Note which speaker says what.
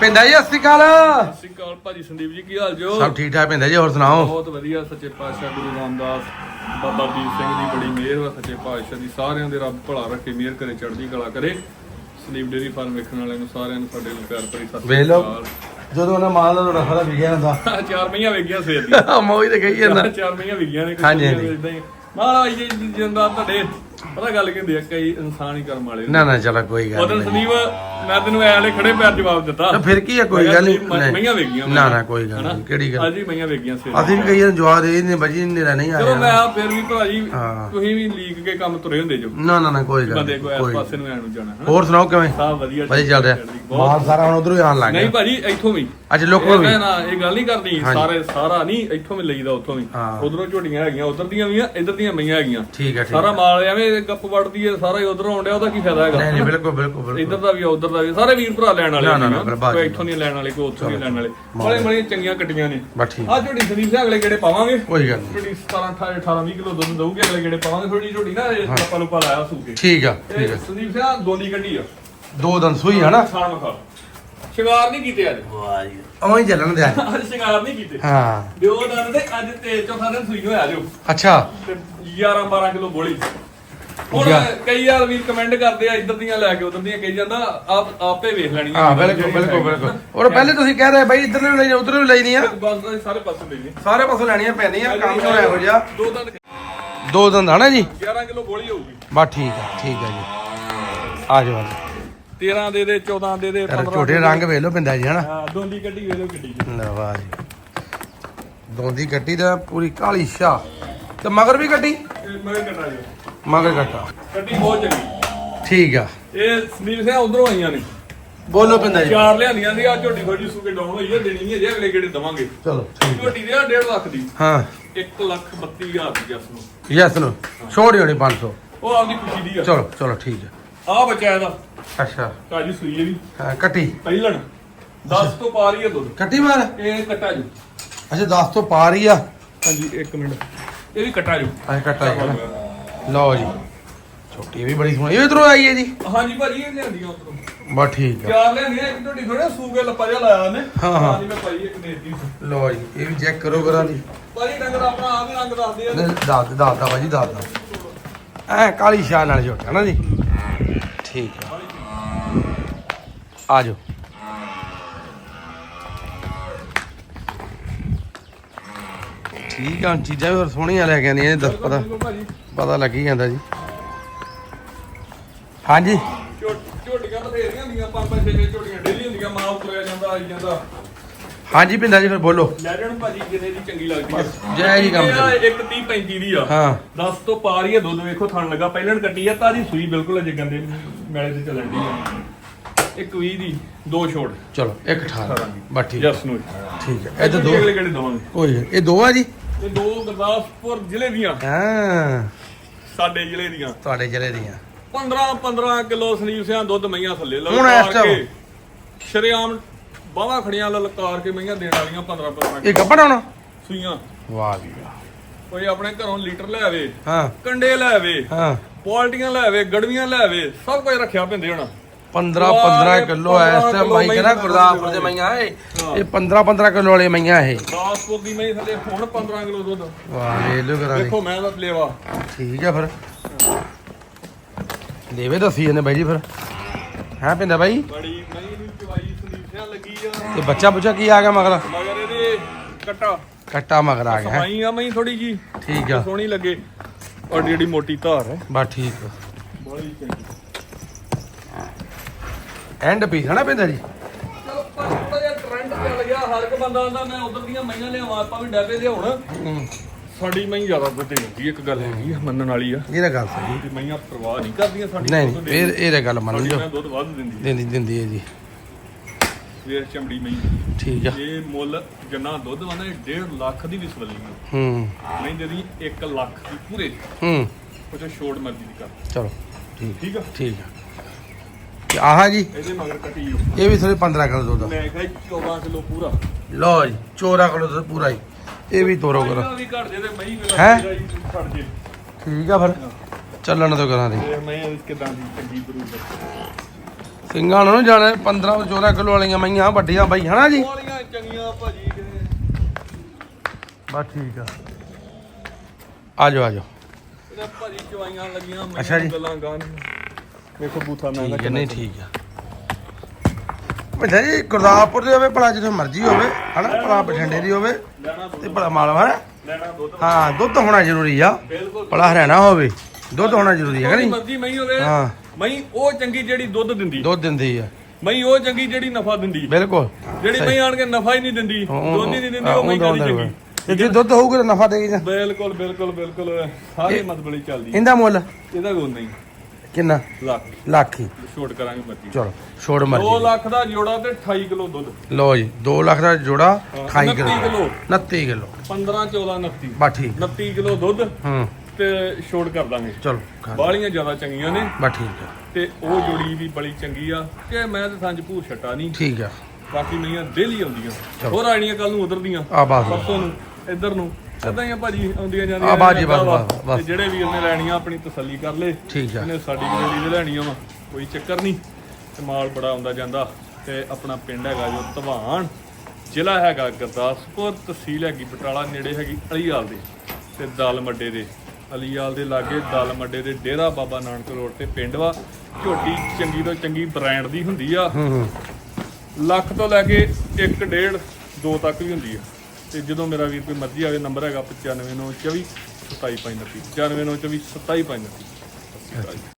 Speaker 1: ਪਿੰਦਾ ਜੀ ਸਤਿ ਸ਼੍ਰੀ ਅਕਾਲ।
Speaker 2: ਸਤਿ ਸ਼੍ਰੀ ਅਕਾਲ ਭਾਜੀ ਸੰਦੀਪ ਜੀ ਕੀ ਹਾਲ ਜੋ
Speaker 1: ਸਭ ਠੀਕ ਠਾਕ ਪਿੰਦਾ ਜੀ ਹੋਰ ਸੁਣਾਓ?
Speaker 2: ਬਹੁਤ ਵਧੀਆ ਸੱਚੇ ਪਾਤਸ਼ਾਹ ਗੁਰੂ ਰਾਮਦਾਸ ਬਾਬਾ ਦੀਪ ਸਿੰਘ ਦੀ ਬੜੀ ਮਿਹਰ ਵਾ ਸੱਚੇ ਪਾਤਸ਼ਾਹ ਦੀ। ਸਾਰਿਆਂ ਦੇ ਰੱਬ ਭਲਾ ਰੱਖੇ ਮਿਹਰ ਕਰੇ ਚੜ੍ਹਦੀ ਕਲਾ ਕਰੇ। ਸੰਦੀਪ ਡੇਰੀ ਫਾਰਮ ਵੇਖਣ ਵਾਲਿਆਂ ਨੂੰ ਸਾਰਿਆਂ ਨੂੰ ਸਾਡੇ ਨੂੰ ਪਿਆਰ ਭਰੀ ਸਤਿ
Speaker 1: ਵੇਖ ਲਓ ਜਦੋਂ ਉਹਨਾਂ ਮਾਲ ਦਾ ਤੁਹਾਡਾ ਖੜਾ ਵਿਗਿਆ ਹੁੰਦਾ
Speaker 2: ਅਕਾਲ ਚਾਰ ਮਹੀਆਂ ਵੇਗੀਆਂ ਸਵੇਰ ਦੀ
Speaker 1: ਮੋਈ ਤੇ ਕਹੀ ਜਾਂਦਾ।
Speaker 2: ਚਾਰ ਮਹੀਆਂ ਵੇਗੀਆਂ ਨੇ
Speaker 1: ਹਾਂਜੀ, ਹਾਂਜੀ।
Speaker 2: ਇਦਾਂ ਹੀ। ਜੀ ਜਿੰਦਾ ਤੁਹਾਡੇ। ਪਤਾ ਗੱਲ ਕੀ ਹੁੰਦੀ ਆ? ਕਈ ਇਨਸਾਨ ਹੀ ਕਰਮ ਵਾਲੇ
Speaker 1: ਨਾ ਨਾ ਚਲੋ ਕੋਈ ਗੱਲ
Speaker 2: ਉਦੋਂ
Speaker 1: ਨਹੀਂ।
Speaker 2: ਸੰਦੀਪ ਮੈਂ ਤੈਨੂੰ ਐਲੇ ਖੜੇ ਪੈਰ ਜਵਾਬ ਦਿੱਤਾ।
Speaker 1: ਤਾਂ ਫਿਰ ਕੀ ਆ ਕੋਈ ਗੱਲ
Speaker 2: ਮਈਆਂ
Speaker 1: ਨਹੀਂ।
Speaker 2: ਵੇਗੀਆਂ
Speaker 1: ਨਾ ਨਾ ਕੋਈ ਗੱਲ ਨਹੀਂ। ਕਿਹੜੀ ਗੱਲ?
Speaker 2: ਅੱਜ ਹੀ ਮਈਆਂ ਵੇਗੀਆਂ ਸਵੇਰ
Speaker 1: ਅਸੀਂ ਵੀ ਕਈ ਵਾਰ ਜਵਾਬ ਦੇ ਦਿੰਦੇ ਬਜੀ ਨੇਰਾ ਨਹੀਂ
Speaker 2: ਚਲੋ ਮੈਂ ਆ ਫਿਰ ਵੀ ਭਾਜੀ
Speaker 1: ਹਾਂ।
Speaker 2: ਤੁਸੀਂ ਵੀ ਲੀਕ ਕੇ ਕੰਮ ਤੁਰੇ ਹੁੰਦੇ ਜੋ।
Speaker 1: ਨਾ ਨਾ ਨਾ ਕੋਈ ਗੱਲ
Speaker 2: ਬੰਦੇ
Speaker 1: ਨਹੀਂ,
Speaker 2: ਕੋ ਇਸ
Speaker 1: ਕੋਈ
Speaker 2: ਪਾਸੇ ਨੂੰ ਐਨ ਨੂੰ ਜਾਣਾ ਹਨਾ?
Speaker 1: ਹੋਰ ਸੁਣਾਓ ਕਿਵੇਂ?
Speaker 2: ਸਭ ਵਧੀਆ
Speaker 1: ਵਧੀਆ ਚੱਲ ਰਿਹਾ
Speaker 2: ਬਹੁਤ-
Speaker 1: ਮਾਲ ਸਾਰਾ ਹੁਣ ਉਧਰੋਂ ਹੀ ਆਉਣ ਲੱਗ
Speaker 2: ਨਹੀਂ
Speaker 1: ਗਿਆ।
Speaker 2: ਭਾਜੀ ਇੱਥੋਂ ਵੀ।
Speaker 1: ਅੱਜ ਲੋਕੋ ਵੀ?
Speaker 2: ਇਹ ਨਾ ਇਹ ਗੱਲ ਨਹੀਂ ਕਰਨੀ
Speaker 1: ਹਾਂਜੀ।
Speaker 2: ਸਾਰੇ ਸਾਰਾ ਨਹੀਂ ਇੱਥੋਂ ਵੀ ਲਈਦਾ ਉੱਥੋਂ ਵੀ।
Speaker 1: ਹਾਂ।
Speaker 2: ਉਧਰੋਂ ਝੋਟੀਆਂ ਹੈਗੀਆਂ ਉਧਰ ਦੀਆਂ ਵੀ ਆ ਇਧਰ ਦੀਆਂ ਮਈਆਂ ਹੈਗੀਆਂ।
Speaker 1: ਠੀਕ ਹੈ ਠੀਕ
Speaker 2: ਸਾਰਾ ਮਾਲ ਐਵੇਂ ਗੱਪ ਵੜਦੀ ਹੈ ਸਾਰਾ ਹੀ ਉਧਰੋਂ ਆਉਂਦਿਆ ਉਹਦਾ ਕੀ ਫਾਇਦਾ ਹੈਗਾ?
Speaker 1: ਨਹੀਂ ਨਹੀਂ ਬਿਲਕੁਲ ਬਿਲਕੁਲ ਬਿਲਕੁਲ।
Speaker 2: ਇੱਧਰ ਦਾ ਵੀ ਉਧਰ ਦਾ ਵੀ ਸਾਰੇ ਵੀਰ ਭਰਾ ਲੈਣ ਵਾਲੇ
Speaker 1: ਨਾ, ਨਾ,
Speaker 2: ਨੇ
Speaker 1: ਨਾ, ਬਰਬਾਦ
Speaker 2: ਕੋਈ
Speaker 1: ਨਹੀਂ।
Speaker 2: ਇੱਥੋਂ ਨਹੀਂ ਲੈਣ ਵਾਲੇ ਕੋਈ ਉੱਥੋਂ ਨਹੀਂ ਲੈਣ ਵਾਲੇ। ਬੜੇ ਬੜੇ ਚੰਗੀਆਂ ਕੱਟੀਆਂ ਨੇ।
Speaker 1: ਬਸ ਠੀਕ
Speaker 2: ਆ ਝੋਟੀ ਸੰਦੀਪ ਸਿੰਘ ਅਗਲੇ ਗੇੜੇ ਪਾਵਾਂਗੇ।
Speaker 1: ਕੋਈ ਗੱਲ ਨਹੀਂ।
Speaker 2: ਥੋੜੀ 17 18 18 20 ਕਿਲੋ ਦੁੱਧ ਦਊਗੀ ਅਗਲੇ ਗੇੜੇ ਪਾਵਾਂਗੇ। ਥੋੜੀ ਝੋਟੀ ਨਾ ਇਹ ਲੱਪਾ ਲੁਪਾ ਲਾਇਆ ਸੂਕੇ
Speaker 1: ਠੀਕ ਆ ਠੀਕ ਆ।
Speaker 2: ਸੰਦੀਪ ਸਿੰਘ ਦੋਨੀ ਕੱਢੀ ਆ।
Speaker 1: ਦੋ ਦਿਨ ਸੂਈ ਹੈ ਨਾ।
Speaker 2: ਖਾਣ ਮਖਾ ਸ਼ਿੰਗਾਰ ਨਹੀਂ ਕੀਤੇ ਅੱਜ।
Speaker 1: ਉਵੇਂ ਹੀ ਚੱਲਣ ਦੇ
Speaker 2: ਅੱਜ ਸ਼ਿੰਗਾਰ ਨਹੀਂ ਕੀਤੇ।
Speaker 1: ਹਾਂ।
Speaker 2: ਦਿਓ ਦੰਦ ਤੇ ਅੱਜ ਤੇ ਚੌਥਾ ਦਿਨ ਸੂਈ ਹੋਇਆ ਜੋ
Speaker 1: ਅੱਛਾ।
Speaker 2: ਤੇ 11 12 ਕਿਲੋ ਬੋਲੀ। ਹੁਣ
Speaker 1: ਯਾ-
Speaker 2: ਕਈ ਯਾਰ ਵੀਰ ਕਮੈਂਟ ਕਰਦੇ ਆ ਇੱਧਰ ਦੀਆਂ ਲੈ ਕੇ ਉਧਰ ਦੀਆਂ ਕਹੀ ਜਾਂਦਾ ਆਪ ਆਪੇ ਵੇਖ ਲੈਣੀਆਂ
Speaker 1: ਹਾਂ ਬਿਲਕੁਲ ਬਿਲਕੁਲ ਬਿਲਕੁਲ। ਔਰ ਪਹਿਲੇ ਤੁਸੀਂ ਕਹਿ ਰਹੇ ਬਾਈ ਇੱਧਰ ਨੂੰ ਲੈਣੀ ਉਧਰ ਨੂੰ ਲੈਣੀਆਂ
Speaker 2: ਬਸ ਅਸੀਂ ਸਾਰੇ ਪਾਸੇ ਲੈ ਗਏ
Speaker 1: ਸਾਰੇ ਪਾਸੋਂ ਲੈਣੀਆਂ ਪੈਂਦੀਆਂ ਕੰਮ ਤੋਂ ਇਹੋ ਜਿਹਾ।
Speaker 2: ਦੋ ਦੰਦ
Speaker 1: ਦੋ ਦਿਨ ਦਾ ਨਾ ਜੀ?
Speaker 2: 11 ਕਿਲੋ ਬੋਲੀ ਹੋਊਗੀ।
Speaker 1: ਬਸ ਠੀਕ ਆ ਠੀਕ ਆ ਜੀ। ਆ ਜਾਓ
Speaker 2: 13 ਦੇ ਦੇ 14 ਦੇ ਦੇ
Speaker 1: ਯਾਰ
Speaker 2: 15
Speaker 1: ਛੋਟੇ ਰੰਗ ਵੇਖ ਲਓ ਪਿੰਦਾ ਜੀ ਹਨਾ?
Speaker 2: ਹਾਂ ਦੋਂਦੀ ਗੱਡੀ
Speaker 1: ਦੋਂਦੀ ਦਾ ਪੂਰੀ ਕਾਲੀ ਸ਼ਾ ਤੇ ਮਗਰ ਵੀ ਕੱਟਾ
Speaker 2: ਜੀ।
Speaker 1: ਮਗਰ ਕੱਟਾ
Speaker 2: ਕੱਟੀ ਬਹੁਤ ਚੰਗੀ।
Speaker 1: ਠੀਕ ਆ।
Speaker 2: ਇਹ ਸੰਦੀਪ ਸਿੰਘ ਉਧਰੋਂ ਆਈਆਂ ਨੇ।
Speaker 1: ਬੋਲੋ ਪਿੰਦਾ ਜੀ।
Speaker 2: ਚਾਰ ਲਿਆਂਦੀਆਂ ਦੀ ਆ ਝੋਟੀ ਥੋੜੀ ਸੂਕੇ ਡਾਊਨ ਹੋਈ ਹੈ ਦੇਣੀ ਨਹੀਂ ਹੈ ਜੇ ਅਗਲੇ ਕਿਹੜੇ ਦਵਾਂਗੇ।
Speaker 1: ਚਲੋ ਠੀਕ
Speaker 2: ਝੋਟੀ ਦੇ ਆ 1.5 ਲੱਖ ਦੀ।
Speaker 1: ਹਾਂ।
Speaker 2: 1 ਲੱਖ 32 ਹਜ਼ਾਰ ਦੀ ਜਸ ਨੂੰ।
Speaker 1: ਯੈਸ ਨੂੰ। ਛੋੜ ਹੋਣੀ 500
Speaker 2: ਉਹ ਆਪਦੀ ਖੁਸ਼ੀ ਦੀ ਆ।
Speaker 1: ਚਲੋ ਚਲੋ ਠੀਕ ਆ।
Speaker 2: ਆ ਬੱਚਾ ਇਹਦਾ।
Speaker 1: ਅੱਛਾ।
Speaker 2: ਕਾਜੀ ਸੂਈ ਇਹਦੀ।
Speaker 1: ਹਾਂ, ਕੱਟੀ।
Speaker 2: ਪਹਿਲਣ। 10 ਤੋਂ ਪਾਰ ਹੀ ਹੈ ਦੁੱਧ।
Speaker 1: ਕੱਟੀ ਮਾਰ।
Speaker 2: ਇਹ ਕੱਟਾ ਜੂ।
Speaker 1: ਅੱਛਾ 10 ਤੋਂ ਪਾਰ ਹੀ ਆ।
Speaker 2: ਹਾਂਜੀ 1 ਮਿੰਟ। ਇਹ ਵੀ ਕੱਟਾ ਜੂ।
Speaker 1: ਅੱਛਾ ਕੱਟਾ ਨਾ ਲਓ ਜੀ। ਛੋਟੀ ਵੀ ਬੜੀ ਸੋਹਣੀ। ਇਹ ਇਧਰੋਂ ਆਈ ਹੈ ਜੀ।
Speaker 2: ਹਾਂਜੀ ਭਾਜੀ ਇਹ ਲਿਆਂਦੀਆਂ ਉਧਰੋਂ।
Speaker 1: ਬਸ ਠੀਕ ਆ।
Speaker 2: ਚਾਰ ਲਿਆਂਦੀਆਂ ਇੱਕ ਝੋਟੀ ਥੋੜਾ ਸੂਕੇ ਲੱਪਾ ਜਿਹਾ ਲਾਇਆ ਉਹਨੇ।
Speaker 1: ਹਾਂ, ਹਾਂ।
Speaker 2: ਹਾਂਜੀ ਮੈਂ ਭਾਈ ਇੱਕ ਦੇਤੀ
Speaker 1: ਲਓ ਜੀ ਇਹ ਵੀ ਚੈੱਕ ਕਰੋ ਕਰਾਂ ਦੀ
Speaker 2: ਭਾਜੀ ਡੰਗਰ ਆਪਣਾ ਆਪ ਹੀ ਰੰਗ ਦੱਸਦੇ ਆ।
Speaker 1: ਦੱਸ ਦੱਸ ਦਾ ਭਾਜੀ ਦੱਸ ਦਾ। ਐ ਕਾਲੀ ਸ਼ਾਨ ਨਾਲ ਝੋਟਾ ਨਾ ਜੀ। ਠੀਕ ਆ। ਆ ਜਾਓ। ਠੀਕ ਆ ਚੀਜ਼ਾਂ ਵੀ ਹੋਰ ਸੋਹਣੀਆਂ ਲੈ ਕੇ ਆਂਦੀਆਂ ਨੇ ਦੱਸ ਪਤਾ ਪਤਾ ਲੱਗ ਹੀ ਜਾਂਦਾ ਜੀ। ਹਾਂਜੀ।
Speaker 2: ਝੋ- ਝੋਟੀਆਂ ਬਥੇਰੀਆਂ ਹੁੰਦੀਆਂ ਪੰਜ ਪੰਜ ਛੇ ਛੇ ਝੋਟੀਆਂ ਡੇਲੀ ਹੁੰਦੀਆਂ ਮਾਲ ਤੁਰਿਆ ਜਾਂਦਾ ਆਈ ਜਾਂਦਾ
Speaker 1: ਹਾਂਜੀ ਪਿੰਦਾ ਜੀ ਫਿਰ ਬੋਲੋ।
Speaker 2: ਲੈ ਜਾਣ ਭਾਜੀ ਜਿੰਨੇ ਦੀ ਚੰਗੀ ਲੱਗਦੀ ਆ।
Speaker 1: ਜੈ ਜੀ ਕੰਮ ਕਰੋ।
Speaker 2: ਇੱਕ 30 35 ਦੀ ਆ।
Speaker 1: ਹਾਂ।
Speaker 2: 10 ਤੋਂ ਪਾਰ ਹੀ ਆ ਦੁੱਧ ਵੇਖੋ ਥਣ ਲੱਗਾ। ਪਹਿਲਾਂ ਕੱਟੀ ਆ ਤਾਜੀ ਸੂਈ ਬਿਲਕੁਲ ਅਜੇ ਗੰਦੇ ਮੈਲੇ ਤੇ ਚੱਲਣ ਦੀ ਆ। ਇੱਕ 20 ਦੀ ਦੋ ਛੋੜ।
Speaker 1: ਚਲੋ ਇੱਕ 18 ਬਸ ਠੀਕ
Speaker 2: ਜਸ ਨੂੰ।
Speaker 1: ਠੀਕ ਹੈ
Speaker 2: ਇਹ
Speaker 1: ਤਾਂ ਦੋ
Speaker 2: ਅਗਲੇ ਕਿਹੜੇ ਦਵਾਂਗੇ?
Speaker 1: ਕੋਈ ਨੀ। ਇਹ ਦੋ ਆ ਜੀ?
Speaker 2: ਗੁਰਦਾਸਪੁਰ ਜ਼ਿਲ੍ਹੇ ਦੀਆਂ।
Speaker 1: ਹਾਂ।
Speaker 2: ਸਾਡੇ ਜ਼ਿਲ੍ਹੇ ਦੀਆਂ।
Speaker 1: ਤੁਹਾਡੇ ਜ਼ਿਲ੍ਹੇ ਦੀਆਂ।
Speaker 2: 15 15 ਕਿਲੋ ਸੰਦੀਪ ਸਿਆਂ ਦੁੱਧ ਮਈਆਂ ਥੱਲੇ
Speaker 1: ਹੁਣ ਇਸ time?
Speaker 2: ਸ਼ਰਿਆਮ ਬਾਵਾ ਖੜੀਆਂ ਲਲਕਾਰ ਕੇ ਮਈਆਂ ਦੇਣ ਵਾਲੀਆਂ 15 15
Speaker 1: ਇਹ ਗੱਬੜ ਹੋਣਾ?
Speaker 2: ਸੂਈਆਂ।
Speaker 1: ਵਾਹ ਵੀ ਵਾਹ।
Speaker 2: ਕੋਈ ਆਪਣੇ ਘਰੋਂ ਲੀਟਰ ਲੈ ਆਵੇ
Speaker 1: ਹਾਂ।
Speaker 2: ਕੰਡੇ ਲੈ ਆਵੇ
Speaker 1: ਹਾਂ।
Speaker 2: ਪਾਲਟੀਆਂ ਲੈ ਆਵੇ ਗੜਵੀਆਂ ਲੈ ਆਵੇ ਸਭ ਕੁਝ ਰੱਖਿਆ ਪੈਂਦੇ ਹੁਣ।
Speaker 1: 15
Speaker 2: ਵਾਹ,
Speaker 1: 15
Speaker 2: ਇਹ
Speaker 1: ਕਿਲੋ ਇਸ
Speaker 2: 15
Speaker 1: ਟਾਈਮ ਬਾਈ ਕਹਿੰਦਾ ਗੁਰਦਾਸਪੁਰ ਦੇ ਮਈਆਂ ਇਹ। ਇਹ 15 15 ਕਿਲੋ ਵਾਲੇ ਮਈਆਂ ਇਹ।
Speaker 2: ਗੁਰਦਾਸਪੁਰ ਦੀ ਮਈ ਥੱਲੇ ਹੁਣ 15 ਕਿਲੋ ਦੁੱਧ।
Speaker 1: ਵਾਹ ਵੇਖ ਲਓ ਕਰਾਂ
Speaker 2: ਦੇਖੋ ਮੈਂ ਦਾ ਲੇਵਾ।
Speaker 1: ਠੀਕ ਆ ਫਿਰ। ਦੇਵੇ ਦੱਸੀ ਇਹਨੇ ਬਾਈ ਜੀ ਫਿਰ। ਹੈ ਪਿੰਦਾ ਬਾਈ?
Speaker 2: ਬੜੀ ਮਈ ਨੂੰ ਚਵਾਈ ਸੰਦੀਪ ਸਿਆਂ ਲੱਗੀ ਆ।
Speaker 1: ਤੇ ਬੱਚਾ ਬੁੱਚਾ ਕੀ ਆ ਗਿਆ ਮਗਰ?
Speaker 2: ਮਗਰ ਇਹਦੇ ਕੱਟਾ।
Speaker 1: ਕੱਟਾ ਮਗਰ ਆ ਗਿਆ
Speaker 2: ਆ ਮਈ ਥੋੜੀ ਜੀ।
Speaker 1: ਠੀਕ ਆ।
Speaker 2: ਸੋਹਣੀ ਲੱਗੇ। ਔਰ ਜਿਹੜੀ ਮੋਟੀ ਧਾਰ ਹੈ।
Speaker 1: ਠੀਕ
Speaker 2: ਬੜੀ ਚੰਗੀ।
Speaker 1: ਐਂਡ ਪੀਸ ਹਨਾ ਪਿੰਦਾ ਜੀ?
Speaker 2: ਚਲੋ ਪਰ ਥੋੜਾ ਜਿਹਾ ਟ੍ਰੈਂਡ ਚੱਲ ਗਿਆ। ਹਰ ਇੱਕ ਬੰਦਾ ਆਂਦਾ ਮੈਂ ਉਧਰ ਦੀਆਂ ਮਈਆਂ ਲਿਆਵਾਂ ਆਪਾਂ ਵੀ ਡੱਬੇ ਲਿਆਉਣ।
Speaker 1: ਹੂੰ।
Speaker 2: ਸਾਡੀ ਮਈ ਜ਼ਿਆਦਾ ਦੁੱਧ ਦਿੰਦੀ ਇੱਕ ਗੱਲ ਹੈਗੀ ਆ ਮੰਨਣ ਵਾਲੀ ਆ।
Speaker 1: ਇਹ ਤਾਂ ਗੱਲ ਸਹੀ
Speaker 2: ਕਿ ਮਈਆਂ ਪਰਵਾਹ ਨਹੀਂ ਕਰਦੀਆਂ ਸਾਡੀ
Speaker 1: ਨਹੀਂ
Speaker 2: ਦੁੱਧ
Speaker 1: ਨਹੀਂ, ਇਹ ਇਹ ਤਾਂ ਗੱਲ ਮੰਨ
Speaker 2: ਸਾਡੀ
Speaker 1: ਜੋ
Speaker 2: ਮੈਂ ਦੁੱਧ ਵੱਧ ਦਿੰਦੀ ਹੈ
Speaker 1: ਦਿੰਦੀ ਦਿੰਦੀ ਹੈ ਜੀ।
Speaker 2: ਵੇਖ ਚਮੜੀ ਮਈ।
Speaker 1: ਠੀਕ ਆ।
Speaker 2: ਇਹ ਮੁੱਲ ਜਿੰਨਾ ਦੁੱਧ ਵੰਦਾ 1.5 ਲੱਖ ਦੀ ਵੀ ਸਵਲੀ ਹੂੰ। ਨਹੀਂ ਦੇਦੀ 1 ਲੱਖ ਦੀ ਪੂਰੇ।
Speaker 1: ਹੂੰ।
Speaker 2: ਉਹ ਚ ਛੋਟ ਮਰਜ਼ੀ ਦੀ ਕਰ।
Speaker 1: ਚਲੋ ਠੀਕ।
Speaker 2: ਠੀਕ ਆ?
Speaker 1: ਠੀਕ ਆ। ਤੇ ਆਹ ਜੀ।
Speaker 2: ਇਹਦੇ ਮਗਰ ਕੱਟੀ।
Speaker 1: ਇਹ ਵੀ ਥੋੜੇ 15 ਕਿਲੋ ਦੁੱਧ
Speaker 2: ਮੈਂ ਕਿਹਾ 14 ਕਿਲੋ ਪੂਰਾ।
Speaker 1: ਲਓ ਜੀ 14 ਕਿਲੋ ਦੁੱਧ ਪੂਰਾ ਹੀ ਇਹ ਵੀ ਤੋਰੋ ਕਰੋ।
Speaker 2: ਵੀ ਜੇ ਤੇ
Speaker 1: ਹੈਂ?
Speaker 2: ਜੇ
Speaker 1: ਠੀਕ ਆ ਫਿਰ। ਚੱਲਣ ਤੋਂ ਕਰਾਂ ਦੀ।
Speaker 2: ਤੇ ਮੈਂ ਕਿਦਾਂ ਦੀ ਚੰਗੀ ਬਰੂ
Speaker 1: ਸਿੰਘਾਂ ਨੂੰ ਜਾਣੇ 15 14 ਕਿਲੋ ਵਾਲੀਆਂ ਮਈਆਂ ਵੱਡੀਆਂ ਬਾਈ ਹਨਾ ਜੀ?
Speaker 2: ਵਾਲੀਆਂ ਚੰਗੀਆਂ ਭਾਜੀ ਕਿ
Speaker 1: ਬਸ ਠੀਕ ਆ। ਆ ਜਾਓ ਆ ਜਾਓ।
Speaker 2: ਇਹਦਾ ਭਾਜੀ ਚਵਾਈਆਂ ਲੱਗੀਆਂ ਮੈਨੂੰ
Speaker 1: ਅੱਛਾ ਜੀ।
Speaker 2: ਗੱਲਾਂ ਵੇਖੋ ਬੂਥਾ ਮੈਂ
Speaker 1: ਠੀਕ ਹੈ ਨਹੀਂ ਠੀਕ ਆ। ਮਿੱਠਾ ਜੀ ਗੁਰਦਾਸਪੁਰ ਦੇ ਹੋਵੇ ਭਲਾ ਜਿੱਥੇ ਮਰਜ਼ੀ ਹੋਵੇ ਹਨਾ? ਭਲਾ ਬਠਿੰਡੇ ਦੀ ਹੋਵੇ ਤੇ ਭਲਾ ਮਾਲਵਾ ਹੈ
Speaker 2: ਲੈਣਾ ਦੁੱਧ
Speaker 1: ਹਾਂ ਦੁੱਧ ਹੋਣਾ ਜ਼ਰੂਰੀ ਆ।
Speaker 2: ਬਿਲਕੁਲ
Speaker 1: ਭਲਾ ਹਰਿਆਣਾ ਹੋਵੇ ਦੁੱਧ ਹੋਣਾ ਜ਼ਰੂਰੀ ਹੈ ਕਿ ਨਹੀਂ?
Speaker 2: ਮਰਜ਼ੀ ਮਹੀਂ ਹੋਵੇ
Speaker 1: ਹਾਂ।
Speaker 2: ਮਹੀਂ ਉਹ ਚੰਗੀ ਜਿਹੜੀ ਦੁੱਧ ਦਿੰਦੀ।
Speaker 1: ਦੁੱਧ ਦਿੰਦੀ ਆ।
Speaker 2: ਮਹੀਂ ਉਹ ਚੰਗੀ ਜਿਹੜੀ ਨਫਾ ਦਿੰਦੀ।
Speaker 1: ਬਿਲਕੁਲ।
Speaker 2: ਜਿਹੜੀ ਮਹੀਂ ਆਣ ਕੇ ਨਫਾ ਹੀ ਨਹੀਂ ਦਿੰਦੀ ਦੁੱਧ ਨਹੀਂ ਦਿੰਦੀ ਉਹ ਮਹੀਂ ਕਾਦੀ ਚੰਗੀ।
Speaker 1: ਤੇ ਜੇ ਦੁੱਧ ਹੋਊਗਾ ਤਾਂ ਨਫਾ ਦੇਗੀ ਜਾਂ।
Speaker 2: ਬਿਲਕੁਲ ਬਿਲਕੁਲ ਬਿਲਕੁਲ। ਸਾਰੀ ਮਤਬਲੀ ਚੱਲਦੀ।
Speaker 1: ਇਹਦਾ ਮੁੱਲ?
Speaker 2: ਇਹਦਾ ਕੋਈ ਨਹੀਂ।
Speaker 1: ਕਿੰਨਾ?
Speaker 2: ਲੱਖ।
Speaker 1: ਲੱਖ ਹੀ।
Speaker 2: ਛੋਟ ਕਰਾਂਗੇ ਮਰਜ਼ੀ।
Speaker 1: ਚਲੋ ਛੋੜ
Speaker 2: 2
Speaker 1: ਮਰਜ਼ੀ
Speaker 2: ਲੱਖ ਦਾ ਜੋੜਾ ਤੇ 28 ਕਿਲੋ ਦੁੱਧ।
Speaker 1: ਲਓ ਜੀ 2 ਲੱਖ ਦਾ ਜੋੜਾ 28
Speaker 2: 29
Speaker 1: ਕਿਲੋ।
Speaker 2: ਕਿਲੋ।
Speaker 1: 29 ਕਿਲੋ।
Speaker 2: 15 14 29
Speaker 1: ਬਸ ਠੀਕ।
Speaker 2: 29 ਕਿਲੋ ਦੁੱਧ
Speaker 1: ਹੂੰ।
Speaker 2: ਤੇ ਛੋਟ ਕਰ ਦਾਂਗੇ।
Speaker 1: ਚਲੋ।
Speaker 2: ਬਾਲੀਆਂ ਜ਼ਿਆਦਾ ਚੰਗੀਆਂ ਨੇ।
Speaker 1: ਬਸ ਠੀਕ ਆ।
Speaker 2: ਤੇ ਉਹ ਜੋੜੀ ਵੀ ਬੜੀ ਚੰਗੀ ਆ ਕਿ ਮੈਂ ਤੇ ਸੰਜ ਭੂ ਛੱਟਾ ਨਹੀਂ।
Speaker 1: ਠੀਕ ਆ।
Speaker 2: ਬਾਕੀ ਮਈਆਂ ਦਿਲ ਹੀ ਆਉਂਦੀਆਂ। ਹੋਰ ਆਣੀਆਂ ਕੱਲ ਨੂੰ ਉਧਰ ਦੀਆਂ।
Speaker 1: ਆ ਬਸ।
Speaker 2: ਪਰਸੋਂ ਨੂੰ। ਇੱਧਰ ਨੂੰ। ਇਦਾਂ ਹੀ ਆ ਭਾਜੀ ਆਉਂਦੀਆਂ
Speaker 1: ਆ
Speaker 2: ਜਾਂਦੀਆਂ
Speaker 1: ਬਸ ਜੀ,
Speaker 2: ਰਹਿੰਦਾ
Speaker 1: ਬਸ। ਬਸ, ਬਸ।
Speaker 2: ਤੇ ਜਿਹੜੇ ਵੀਰ ਨੇ ਲੈਣੀਆਂ ਆਪਣੀ ਤਸੱਲੀ ਕਰ ਲੇ।
Speaker 1: ਠੀਕ ਆ।
Speaker 2: ਇਹਨੇ ਸਾਡੀ ਗਰੇੜੀ ਦੇ ਲੈਣੀਆਂ ਵਾ ਕੋਈ ਚੱਕਰ ਨਹੀਂ। ਤੇ ਮਾਲ ਬੜਾ ਆਉਂਦਾ ਜਾਂਦਾ। ਤੇ ਆਪਣਾ ਪਿੰਡ ਹੈਗਾ ਜੋ ਧਵਾਨ ਜ਼ਿਲ੍ਹਾ ਹੈਗਾ ਗੁਰਦਾਸਪੁਰ ਤਹਿਸੀਲ ਹੈਗੀ ਬਟਾਲਾ ਨੇੜੇ ਹੈਗੀ ਅਲੀਵਾਲ ਦੇ। ਤੇ ਦਲ ਮੱਡੇ ਦੇ। ਅਲੀਵਾਲ ਦੇ ਲਾਗੇ ਦਲ ਮੱਡੇ ਦੇ ਡੇਰਾ ਬਾਬਾ ਨਾਨਕ ਰੋਡ ਤੇ ਪਿੰਡ ਵਾ। ਝੋਟੀ ਚੰਗੀ ਤੋਂ ਚੰਗੀ ਬ੍ਰਾਂਡ ਦੀ ਹੁੰਦੀ ਆ। ਲੱਖ ਤੋਂ ਲੈ ਕੇ 1 1.5 2 ਤੱਕ ਵੀ ਹੁੰਦੀ ਆ। ਤੇ ਜਦੋਂ ਮੇਰਾ ਵੀਰ ਕੋਈ ਮਰਜ਼ੀ ਆਵੇ ਨੰਬਰ ਹੈਗਾ 9524 27529 95924 27529